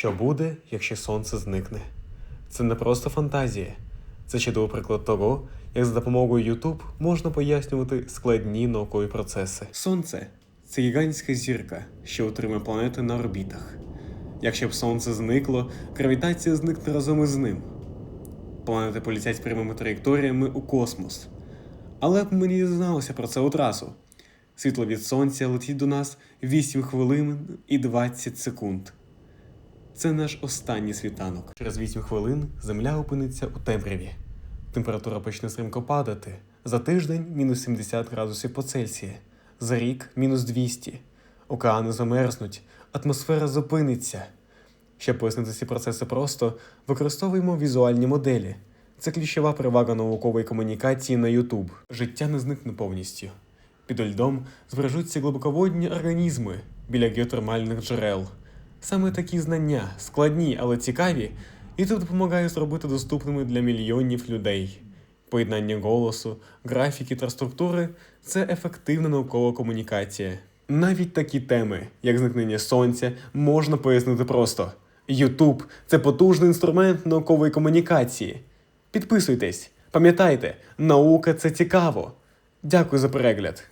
Що буде, якщо сонце зникне? Це не просто фантазія. Це чудовий приклад того, як за допомогою YouTube можна пояснювати складні наукові процеси. Сонце це гігантська зірка, що утримує планети на орбітах. Якщо б сонце зникло, гравітація зникне разом із ним. Планети полетять прямими траєкторіями у космос. Але б ми не дізналися про це одразу. Світло від сонця летить до нас 8 хвилин і 20 секунд. Це наш останній світанок. Через 8 хвилин Земля опиниться у темряві. Температура почне стрімко падати. За тиждень мінус 70 градусів по Цельсію. За рік мінус 200. Океани замерзнуть, атмосфера зупиниться. Щоб пояснити ці процеси просто, використовуємо візуальні моделі. Це ключова перевага наукової комунікації на YouTube. Життя не зникне повністю. Під льдом збережуться глибоководні організми біля геотермальних джерел. Саме такі знання, складні, але цікаві, YouTube допомагає зробити доступними для мільйонів людей. Поєднання голосу, графіки та структури це ефективна наукова комунікація. Навіть такі теми, як зникнення сонця, можна пояснити просто. YouTube – це потужний інструмент наукової комунікації. Підписуйтесь, пам'ятайте, наука це цікаво. Дякую за перегляд.